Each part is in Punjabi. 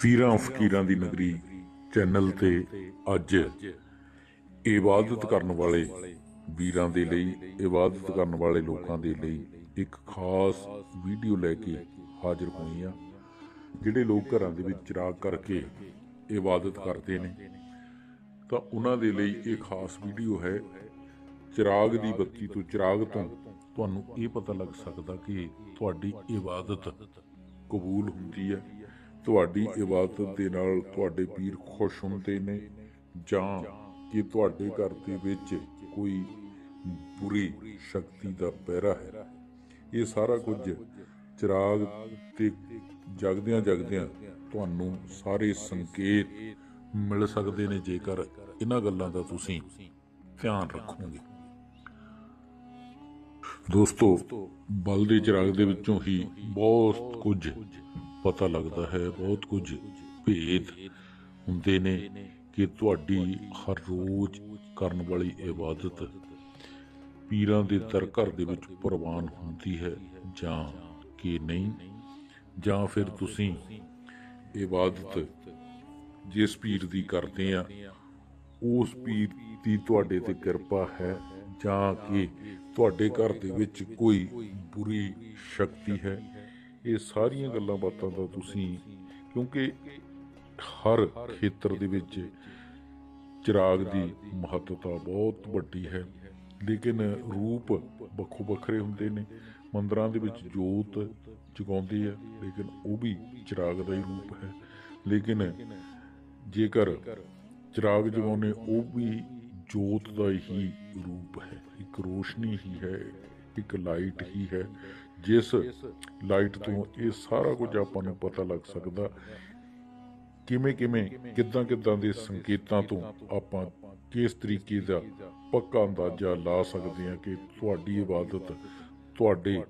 ਪੀਰਾਂ ਫਕੀਰਾਂ ਦੀ ਨਗਰੀ ਚੈਨਲ ਤੇ ਅੱਜ ਇਬਾਦਤ ਕਰਨ ਵਾਲੇ ਵੀਰਾਂ ਦੇ ਲਈ, ਇਬਾਦਤ ਕਰਨ ਵਾਲੇ ਲੋਕਾਂ ਦੇ ਲਈ ਇੱਕ ਖਾਸ ਵੀਡੀਓ ਲੈ ਕੇ ਹਾਜ਼ਰ ਹੋਈ ਆ ਜਿਹੜੇ ਲੋਕ ਘਰਾਂ ਦੇ ਵਿੱਚ ਚਿਰਾਗ ਕਰਕੇ ਇਬਾਦਤ ਕਰਦੇ ਨੇ। ਤਾਂ ਉਹਨਾਂ ਦੇ ਲਈ ਇਹ ਖਾਸ ਵੀਡੀਓ ਹੈ, ਚਿਰਾਗ ਦੀ ਬੱਤੀ ਤੋਂ, ਚਿਰਾਗ ਤੋਂ ਤੁਹਾਨੂੰ ਇਹ ਪਤਾ ਲੱਗ ਸਕਦਾ ਕਿ ਤੁਹਾਡੀ ਇਬਾਦਤ ਕਬੂਲ ਹੁੰਦੀ ਹੈ। ਤੁਹਾਡੀ ਇਬਾਦਤ ਦੇ ਨਾਲ ਤੁਹਾਡੇ ਪੀਰ ਖੁਸ਼ ਹੁੰਦੇ ਨੇ ਜਾਂ ਕਿ ਤੁਹਾਡੇ ਘਰ ਦੇ ਵਿੱਚ ਕੋਈ ਬੁਰੀ ਸ਼ਕਤੀ ਦਾ ਪਹਿਰਾ ਹੈ? ਇਹ ਸਾਰਾ ਕੁਝ ਚਿਰਾਗ ਤੇ ਜਗਦਿਆਂ ਜਗਦਿਆਂ ਤੁਹਾਨੂੰ ਸਾਰੇ ਸੰਕੇਤ ਮਿਲ ਸਕਦੇ ਨੇ ਜੇਕਰ ਇਹਨਾਂ ਗੱਲਾਂ ਦਾ ਤੁਸੀਂ ਧਿਆਨ ਰੱਖੋਗੇ। ਦੋਸਤੋ ਬਲ ਦੇ ਚਿਰਾਗ ਦੇ ਵਿੱਚੋਂ ਹੀ ਬਹੁਤ ਕੁਝ ਪਤਾ ਲੱਗਦਾ ਹੈ, ਬਹੁਤ ਕੁਝ ਭੇਦ ਹੁੰਦੇ ਨੇ ਕਿ ਤੁਹਾਡੀ ਹਰ ਰੋਜ਼ ਕਰਨ ਵਾਲੀ ਇਬਾਦਤ ਪੀਰਾਂ ਦੇ ਦਰ ਘਰ ਦੇ ਵਿੱਚ ਪ੍ਰਵਾਨ ਹੁੰਦੀ ਹੈ, ਜਾਂ ਕਿ ਨਹੀਂ? ਜਾਂ ਫਿਰ ਤੁਸੀਂ ਇਬਾਦਤ ਜਿਸ ਪੀਰ ਦੀ ਕਰਦੇ ਆ, ਉਸ ਪੀਰ ਦੀ ਤੁਹਾਡੇ ਤੇ ਕਿਰਪਾ ਹੈ, ਜਾਂ ਕਿ ਤੁਹਾਡੇ ਘਰ ਦੇ ਵਿੱਚ ਕੋਈ ਬੁਰੀ ਸ਼ਕਤੀ ਹੈ? ਇਹ ਸਾਰੀਆਂ ਗੱਲਾਂ ਬਾਤਾਂ ਦਾ ਤੁਸੀਂ ਕਿਉਂਕਿ ਹਰ ਖੇਤਰ ਦੇ ਵਿੱਚ ਚਿਰਾਗ ਦੀ ਮਹੱਤਤਾ ਬਹੁਤ ਵੱਡੀ ਹੈ। ਲੇਕਿਨ ਰੂਪ ਵੱਖੋ ਵੱਖਰੇ ਹੁੰਦੇ ਨੇ। ਮੰਦਰਾਂ ਦੇ ਵਿੱਚ ਜੋਤ ਜਗਾਉਂਦੇ ਆ ਲੇਕਿਨ ਉਹ ਵੀ ਚਿਰਾਗ ਦਾ ਹੀ ਰੂਪ ਹੈ। ਲੇਕਿਨ ਜੇਕਰ ਚਿਰਾਗ ਜਗਾਉਣੇ ਉਹ ਵੀ ਜੋਤ ਦਾ ਹੀ ਰੂਪ ਹੈ। ਇੱਕ ਰੋਸ਼ਨੀ ਹੀ ਹੈ, ਇੱਕ ਲਾਈਟ ਹੀ ਹੈ। ਜਿਸ ਲਾਈਟ ਤੋਂ ਇਹ ਸਾਰਾ ਕੁਝ ਆਪਾਂ ਨੂੰ ਪਤਾ ਲੱਗ ਸਕਦਾ। ਕਿਵੇਂ ਕਿਵੇਂ ਕਿੱਦਾਂ ਕਿੱਦਾਂ ਦੇ ਸੰਕੇਤਾਂ ਤੋਂ ਆਪਾਂ ਕਿਸ ਤਰੀਕੇ ਦਾ ਪੱਕਾ ਅੰਦਾਜ਼ਾ ਲਾ ਸਕਦੇ ਹਾਂ ਕਿ ਤੁਹਾਡੀ ਇਬਾਦਤ ਤੁਹਾਡੇ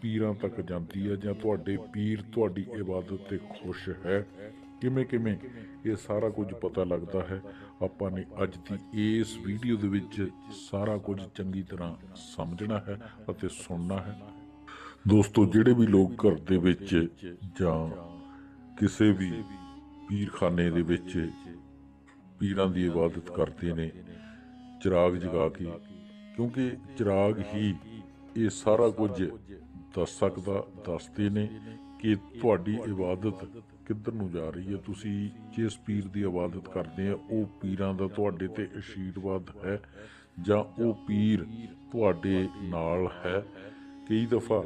ਪੀਰਾਂ ਤੱਕ ਜਾਂਦੀ ਹੈ ਜਾਂ ਤੁਹਾਡੇ ਪੀਰ ਤੁਹਾਡੀ ਇਬਾਦਤ ਤੇ ਖੁਸ਼ ਹੈ। ਕਿਵੇਂ ਕਿਵੇਂ ਇਹ ਸਾਰਾ ਕੁਝ ਪਤਾ ਲੱਗਦਾ ਹੈ। ਆਪਾਂ ਨੇ ਅੱਜ ਦੀ ਇਸ ਵੀਡੀਓ ਦੇ ਵਿੱਚ ਸਾਰਾ ਕੁਝ ਚੰਗੀ ਤਰ੍ਹਾਂ ਸਮਝਣਾ ਹੈ ਅਤੇ ਸੁਣਨਾ ਹੈ। ਦੋਸਤੋ, ਜਿਹੜੇ ਵੀ ਲੋਕ ਘਰ ਦੇ ਵਿੱਚ ਜਾਂ ਕਿਸੇ ਵੀ ਪੀਰਖਾਨੇ ਦੇ ਵਿੱਚ ਪੀਰਾਂ ਦੀ ਇਬਾਦਤ ਕਰਦੇ ਨੇ, ਚਿਰਾਗ ਜਗਾ ਕੇ, ਕਿਉਂਕਿ ਚਿਰਾਗ ਹੀ ਇਹ ਸਾਰਾ ਕੁਝ ਦੱਸ ਸਕਦਾ, ਦੱਸਦੇ ਨੇ ਕਿ ਤੁਹਾਡੀ ਇਬਾਦਤ ਕਿੱਧਰ ਨੂੰ ਜਾ ਰਹੀ ਹੈ। ਤੁਸੀਂ ਜਿਸ ਪੀਰ ਦੀ ਇਬਾਦਤ ਕਰਦੇ ਆ, ਉਹ ਪੀਰਾਂ ਦਾ ਤੁਹਾਡੇ ਤੇ ਅਸ਼ੀਰਵਾਦ ਹੈ ਜਾਂ ਉਹ ਪੀਰ ਤੁਹਾਡੇ ਨਾਲ ਹੈ? ਕਈ ਦਫਾ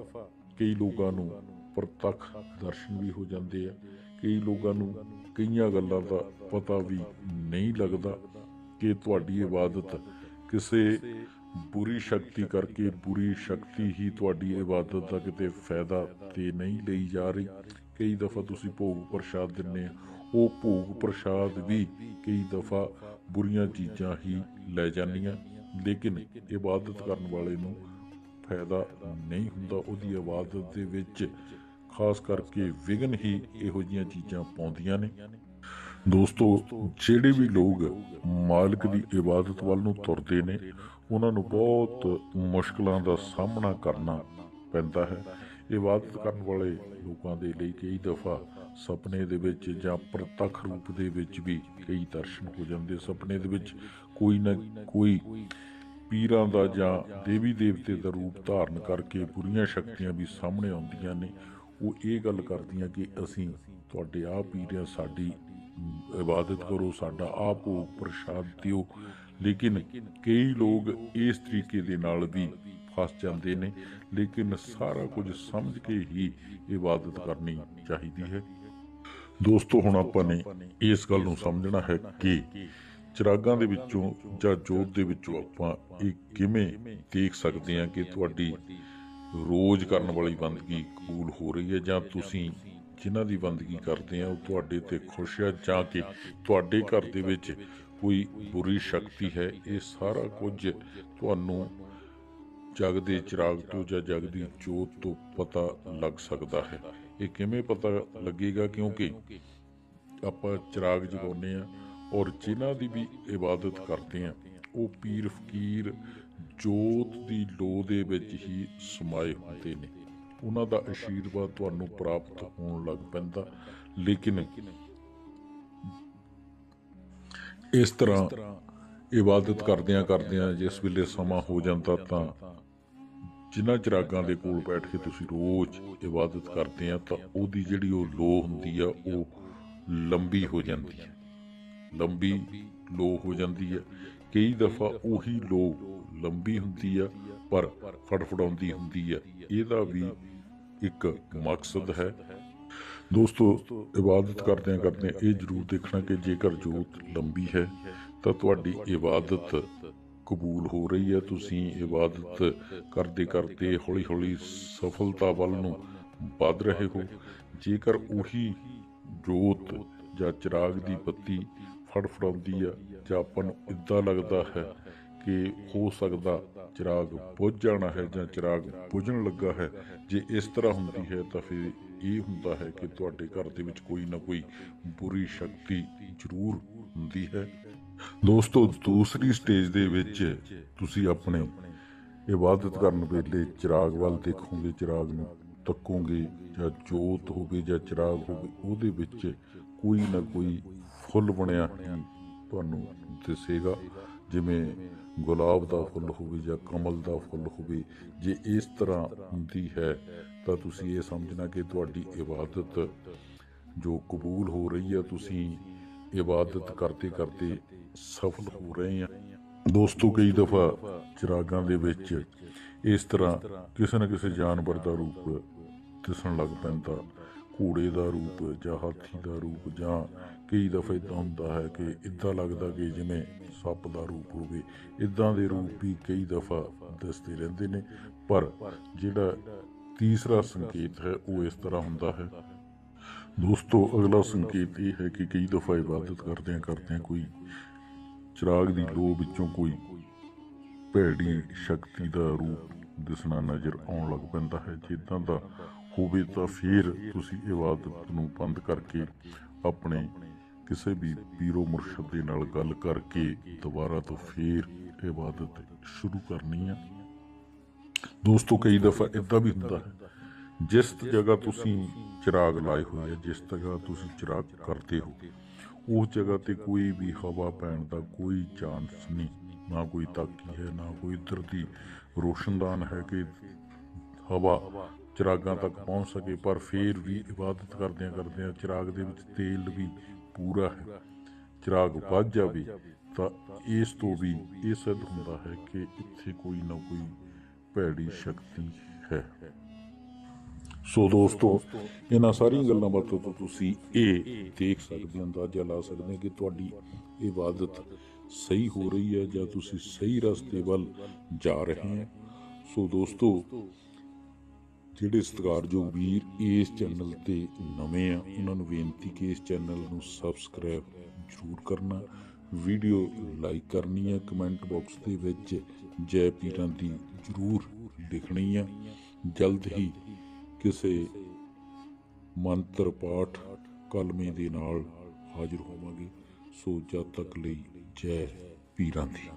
ਕਈ ਲੋਕਾਂ ਨੂੰ ਪ੍ਰਤੱਖ ਦਰਸ਼ਨ ਵੀ ਹੋ ਜਾਂਦੇ ਆ। ਕਈ ਲੋਕਾਂ ਨੂੰ ਕਈਆਂ ਗੱਲਾਂ ਦਾ ਪਤਾ ਵੀ ਨਹੀਂ ਲੱਗਦਾ ਕਿ ਤੁਹਾਡੀ ਇਬਾਦਤ ਕਿਸੇ ਬੁਰੀ ਸ਼ਕਤੀ ਕਰਕੇ ਬੁਰੀ ਸ਼ਕਤੀ ਹੀ ਤੁਹਾਡੀ ਇਬਾਦਤ ਦਾ ਕਿਤੇ ਫਾਇਦਾ ਤੇ ਨਹੀਂ ਲਈ ਜਾ ਰਹੀ। ਕਈ ਦਫਾ ਤੁਸੀਂ ਭੋਗ ਪ੍ਰਸ਼ਾਦ ਦਿੰਨੇ ਆ। ਉਹ ਭੋਗ ਪ੍ਰਸ਼ਾਦ ਵੀ ਕਈ ਦਫਾ ਬੁਰੀਆਂ ਚੀਜ਼ਾਂ ਹੀ ਲੈ ਜਾਂਦੀਆਂ। ਲੇਕਿਨ ਇਬਾਦਤ ਕਰਨ ਵਾਲੇ ਨੂੰ ਫਾਇਦਾ ਨਹੀਂ ਹੁੰਦਾ ਉਹਦੀ ਇਬਾਦਤ ਦੇ ਵਿੱਚ। ਖਾਸ ਕਰਕੇ ਵਿਗਨ ਹੀ ਇਹੋ ਜੀਆਂ ਚੀਜ਼ਾਂ ਪਾਉਂਦੀਆਂ ਨੇ। ਦੋਸਤੋ, ਜਿਹੜੇ ਵੀ ਲੋਕ ਮਾਲਕ ਦੀ ਇਬਾਦਤ ਵੱਲ ਨੂੰ ਤੁਰਦੇ ਨੇ, ਉਹਨਾਂ ਨੂੰ ਬਹੁਤ ਮੁਸ਼ਕਲਾਂ ਦਾ ਸਾਹਮਣਾ ਕਰਨਾ ਪੈਂਦਾ ਹੈ। ਇਬਾਦਤ ਕਰਨ ਵਾਲੇ ਲੋਕਾਂ ਦੇ ਲਈ ਕਈ ਦਫਾ ਸੁਪਨੇ ਦੇ ਵਿੱਚ ਜਾਂ ਪ੍ਰਤੱਖ ਰੂਪ ਦੇ ਵਿੱਚ ਵੀ ਕਈ ਦਰਸ਼ਨ ਹੋ ਜਾਂਦੇ। ਸੁਪਨੇ ਦੇ ਵਿੱਚ ਕੋਈ ਨਾ ਕੋਈ ਪੀਰਾਂ ਦਾ ਜਾਂ ਦੇਵੀ ਦੇਵਤੇ ਦਾ ਰੂਪ ਧਾਰਨ ਕਰਕੇ ਬੁਰੀਆਂ ਸ਼ਕਤੀਆਂ ਵੀ ਸਾਹਮਣੇ ਆਉਂਦੀਆਂ ਨੇ, ਉਹ ਇਹ ਗੱਲ ਕਰਦੀਆਂ ਕਿ ਅਸੀਂ ਤੁਹਾਡੇ ਆ ਪੀਰਿਆ ਸਾਡੀ ਇਬਾਦਤ ਕਰੋ, ਸਾਡਾ ਆਪ ਭੋਗ ਪ੍ਰਸ਼ਾਦ ਦਿਓ। ਲੇਕਿਨ ਕਈ ਲੋਕ ਇਸ ਤਰੀਕੇ ਦੇ ਨਾਲ ਵੀ ਫਸ ਜਾਂਦੇ ਨੇ, ਲੇਕਿਨ ਸਾਰਾ ਕੁਝ ਸਮਝ ਕੇ ਹੀ ਇਬਾਦਤ ਕਰਨੀ ਚਾਹੀਦੀ ਹੈ। ਦੋਸਤੋ, ਹੁਣ ਆਪਾਂ ਨੇ ਇਸ ਗੱਲ ਨੂੰ ਸਮਝਣਾ ਹੈ ਕਿ ਚਿਰਾਗਾਂ ਦੇ ਵਿੱਚੋਂ ਜਾਂ ਜੋਤ ਦੇ ਵਿੱਚੋਂ ਆਪਾਂ ਇਹ ਕਿਵੇਂ ਦੇਖ ਸਕਦੇ ਹਾਂ ਕਿ ਤੁਹਾਡੀ ਰੋਜ਼ ਕਰਨ ਵਾਲੀ ਬੰਦਗੀ ਕਬੂਲ ਹੋ ਰਹੀ ਹੈ ਜਾਂ ਤੁਸੀਂ ਜਿਨ੍ਹਾਂ ਦੀ ਬੰਦਗੀ ਕਰਦੇ ਆ ਉਹ ਤੁਹਾਡੇ ਤੇ ਖੁਸ਼ ਆ ਜਾਂ ਕਿ ਤੁਹਾਡੇ ਘਰ ਦੇ ਵਿੱਚ ਕੋਈ ਬੁਰੀ ਸ਼ਕਤੀ ਹੈ, ਇਹ ਸਾਰਾ ਕੁਝ ਤੁਹਾਨੂੰ ਜਗ ਦੇ ਚਿਰਾਗ ਤੋਂ ਜਾਂ ਜਗ ਦੀ ਜੋਤ ਤੋਂ ਪਤਾ ਲੱਗ ਸਕਦਾ ਹੈ। ਇਹ ਕਿਵੇਂ ਪਤਾ ਲੱਗੇਗਾ? ਕਿਉਂਕਿ ਆਪਾਂ ਚਿਰਾਗ ਜਗਾਉਂਦੇ ਆ ਔਰ ਜਿਨ੍ਹਾਂ ਦੀ ਵੀ ਇਬਾਦਤ ਕਰਦੇ ਆ, ਉਹ ਪੀਰ ਫਕੀਰ ਜੋਤ ਦੀ ਲੋ ਦੇ ਵਿੱਚ ਹੀ ਸਮਾਏ ਹੁੰਦੇ ਨੇ। ਉਹਨਾਂ ਦਾ ਆਸ਼ੀਰਵਾਦ ਤੁਹਾਨੂੰ ਪ੍ਰਾਪਤ ਹੋਣ ਲੱਗ ਪੈਂਦਾ, ਲੇਕਿਨ ਇਸ ਤਰ੍ਹਾਂ ਇਬਾਦਤ ਕਰਦਿਆਂ ਕਰਦਿਆਂ ਜਿਸ ਵੇਲੇ ਸਮਾਂ ਹੋ ਜਾਂਦਾ ਤਾਂ ਜਿਨ੍ਹਾਂ ਚਿਰਾਗਾਂ ਦੇ ਕੋਲ ਬੈਠ ਕੇ ਤੁਸੀਂ ਰੋਜ਼ ਇਬਾਦਤ ਕਰਦੇ ਆ, ਤਾਂ ਉਹਦੀ ਜਿਹੜੀ ਉਹ ਲੋ ਹੁੰਦੀ ਆ, ਉਹ ਲੰਬੀ ਹੋ ਜਾਂਦੀ ਹੈ ਲੰਬੀ ਲੋ ਹੋ ਜਾਂਦੀ ਹੈ। ਕਈ ਦਫਾ ਉਹੀ ਲੋ ਲੰਬੀ ਹੁੰਦੀ ਹੈ, ਪਰ ਫੜਫੜਾਉਂਦੀ ਹੁੰਦੀ ਹੈ। ਇਹਦਾ ਵੀ ਇੱਕ ਮਕਸਦ ਹੈ। ਦੋਸਤੋ, ਇਬਾਦਤ ਕਰਦਿਆਂ ਕਰਦਿਆਂ ਇਹ ਜ਼ਰੂਰ ਦੇਖਣਾ ਕਿ ਜੇਕਰ ਜੋਤ ਲੰਬੀ ਹੈ, ਤਾਂ ਤੁਹਾਡੀ ਇਬਾਦਤ ਕਬੂਲ ਹੋ ਰਹੀ ਹੈ। ਤੁਸੀਂ ਇਬਾਦਤ ਕਰਦੇ ਕਰਦੇ ਹੌਲੀ ਹੌਲੀ ਸਫਲਤਾ ਵੱਲ ਨੂੰ ਵੱਧ ਰਹੇ ਹੋ। ਜੇਕਰ ਉਹੀ ਜੋਤ ਜਾਂ ਚਿਰਾਗ ਦੀ ਬੱਤੀ ਫੜਫੜਾਉਂਦੀ ਆ ਜਾਂ ਆਪਾਂ ਨੂੰ ਇਦਾਂ ਲੱਗਦਾ ਹੈ ਕਿ ਹੋ ਸਕਦਾ ਚਿਰਾਗ ਬੁੱਝ ਜਾਣਾ ਹੈ ਜਾਂ ਚਿਰਾਗ ਬੁਝਣ ਲੱਗਾ ਹੈ। ਜੇ ਇਸ ਤਰ੍ਹਾਂ ਹੁੰਦੀ ਹੈ ਤਾਂ ਫਿਰ ਇਹ ਹੁੰਦਾ ਹੈ ਕਿ ਤੁਹਾਡੇ ਘਰ ਦੇ ਵਿੱਚ ਕੋਈ ਨਾ ਕੋਈ ਬੁਰੀ ਸ਼ਕਤੀ ਜ਼ਰੂਰ ਹੁੰਦੀ ਹੈ। ਦੋਸਤੋ, ਦੂਸਰੀ ਸਟੇਜ ਦੇ ਵਿੱਚ ਤੁਸੀਂ ਆਪਣੇ ਇਬਾਦਤ ਕਰਨ ਵੇਲੇ ਚਿਰਾਗ ਵੱਲ ਦੇਖੋਗੇ, ਚਿਰਾਗ ਨੂੰ ਤੱਕੋਗੇ ਜਾਂ ਜੋਤ ਹੋਵੇ ਜਾਂ ਚਿਰਾਗ ਹੋਵੇ, ਉਹਦੇ ਵਿੱਚ ਕੋਈ ਨਾ ਕੋਈ ਫੁੱਲ ਬਣਿਆ ਹੀ ਤੁਹਾਨੂੰ ਦਿਸੇਗਾ, ਜਿਵੇਂ ਗੁਲਾਬ ਦਾ ਫੁੱਲ ਹੋਵੇ ਜਾਂ ਕਮਲ ਦਾ ਫੁੱਲ ਹੋਵੇ। ਜੇ ਇਸ ਤਰ੍ਹਾਂ ਹੁੰਦੀ ਹੈ, ਤਾਂ ਤੁਸੀਂ ਇਹ ਸਮਝਣਾ ਕਿ ਤੁਹਾਡੀ ਇਬਾਦਤ ਜੋ ਕਬੂਲ ਹੋ ਰਹੀ ਹੈ, ਤੁਸੀਂ ਇਬਾਦਤ ਕਰਦੇ ਕਰਦੇ ਸਫਲ ਹੋ ਰਹੇ ਆ ਦੋਸਤੋ, ਕਈ ਦਫਾ ਚਿਰਾਗਾਂ ਦੇ ਵਿੱਚ ਇਸ ਤਰ੍ਹਾਂ ਕਿਸੇ ਨਾ ਕਿਸੇ ਜਾਨਵਰ ਦਾ ਰੂਪ ਦਿਸਣ ਲੱਗ ਪੈਂਦਾ। ਘੋੜੇ ਦਾ ਰੂਪ ਜਾਂ ਹਾਥੀ ਦਾ ਰੂਪ ਜਾਂ ਕਈ ਦਫਾ ਇਦਾਂ ਹੁੰਦਾ ਹੈ ਕਿ ਇਦਾਂ ਲੱਗਦਾ ਕਿ ਜਿਵੇਂ ਸੱਪ ਦਾ ਰੂਪ ਹੋਵੇ ਇਦਾਂ ਦੇ ਰੂਪ ਵੀ ਕਈ ਦਫਾ ਦਿਸਦੇ ਰਹਿੰਦੇ ਨੇ। ਪਰ ਜਿਹੜਾ ਤੀਸਰਾ ਸੰਕੇਤ ਹੈ, ਉਹ ਇਸ ਤਰ੍ਹਾਂ ਹੁੰਦਾ ਹੈ। ਦੋਸਤੋ, ਅਗਲਾ ਸੰਕੇਤ ਇਹ ਹੈ ਕਿ ਕਈ ਦਫਾ ਇਬਾਦਤ ਕਰਦਿਆਂ ਕਰਦਿਆਂ ਕੋਈ ਚਿਰਾਗ ਦੀ ਲੋ ਵਿੱਚੋਂ ਕੋਈ ਭੈੜੀ ਸ਼ਕਤੀ ਦਾ ਰੂਪ ਦਿਸਣਾ ਨਜ਼ਰ ਆਉਣ ਲੱਗ ਪੈਂਦਾ ਹੈ। ਜਿੱਦਾਂ ਦਾ ਹੋਵੇ ਤਾਂ ਫਿਰ ਤੁਸੀਂ ਇਬਾਦਤ ਨੂੰ ਬੰਦ ਕਰਕੇ ਆਪਣੇ ਕਿਸੇ ਵੀ ਪੀਰੋ ਮੁਰਸ਼ਦ ਦੇ ਨਾਲ ਗੱਲ ਕਰਕੇ ਦੁਬਾਰਾ ਤੋਂ ਫਿਰ ਇਬਾਦਤ ਸ਼ੁਰੂ ਕਰਨੀ ਹੈ ਦੋਸਤੋ, ਕਈ ਦਫਾ ਇਦਾਂ ਵੀ ਹੁੰਦਾ ਹੈ, ਜਿਸ ਜਗ੍ਹਾ ਤੁਸੀਂ ਚਿਰਾਗ ਲਾਏ ਹੋਏ ਆ, ਜਿਸ ਜਗ੍ਹਾ ਤੁਸੀਂ ਚਿਰਾਗ ਕਰਦੇ ਹੋ, ਉਸ ਜਗ੍ਹਾ ਤੇ ਕੋਈ ਵੀ ਹਵਾ ਪੈਣ ਦਾ ਕੋਈ ਚਾਂਸ ਨਹੀਂ। ਨਾ ਕੋਈ ਤਾਕੀ ਹੈ, ਨਾ ਕੋਈ ਇੱਧਰ ਦੀ ਰੋਸ਼ਨਦਾਨ ਹੈ ਕਿ ਹਵਾ ਚਿਰਾਗਾਂ ਤੱਕ ਪਹੁੰਚ ਸਕੇ, ਪਰ ਫਿਰ ਵੀ ਇਬਾਦਤ ਕਰਦਿਆਂ ਕਰਦਿਆਂ ਚਿਰਾਗ ਦੇ ਵਿੱਚ ਤੇਲ ਵੀ ਪੂਰਾ ਹੈ। ਚਿਰਾਗ ਵੱਜ ਜਾਵੇ ਤਾਂ ਇਸ ਤੋਂ ਵੀ ਇਹ ਸਿੱਧ ਹੁੰਦਾ ਹੈ ਕਿ ਇੱਥੇ ਕੋਈ ਨਾ ਕੋਈ ਭੈੜੀ ਸ਼ਕਤੀ ਹੈ। ਸੋ ਦੋਸਤੋ, ਇਹਨਾਂ ਸਾਰੀਆਂ ਗੱਲਾਂ ਬਾਤਾਂ ਤੋਂ ਤੁਸੀਂ ਇਹ ਦੇਖ ਸਕਦੇ ਹੋ, ਅੰਦਾਜ਼ਾ ਲਾ ਸਕਦੇ ਹੋ ਕਿ ਤੁਹਾਡੀ ਇਬਾਦਤ ਸਹੀ ਹੋ ਰਹੀ ਹੈ ਜਾਂ ਤੁਸੀਂ ਸਹੀ ਰਸਤੇ ਵੱਲ ਜਾ ਰਹੇ ਹੋ। ਸੋ ਦੋਸਤੋ ਜਿਹੜੇ ਸਤਿਕਾਰਯੋਗ ਵੀਰ ਇਸ ਚੈਨਲ ਤੇ ਨਵੇਂ ਆ, ਉਹਨਾਂ ਨੂੰ ਬੇਨਤੀ ਕਿ ਇਸ ਚੈਨਲ ਨੂੰ ਸਬਸਕ੍ਰਾਈਬ ਜ਼ਰੂਰ ਕਰਨਾ, ਵੀਡੀਓ ਲਾਈਕ ਕਰਨੀ ਹੈ ਕਮੈਂਟ ਬਾਕਸ ਦੇ ਵਿੱਚ ਜੈ ਪੀਰਾਂ ਦੀ ਜ਼ਰੂਰ ਲਿਖਣੀ ਆ। ਜਲਦ ਹੀ ਕਿਸੇ ਮੰਤਰ ਪਾਠ ਕਲਮੇ ਦੇ ਨਾਲ ਹਾਜ਼ਰ ਹੋਵਾਂਗੇ। ਸੋ ਜਦ ਤੱਕ ਲਈ ਜੈ ਪੀਰਾਂ ਦੀ।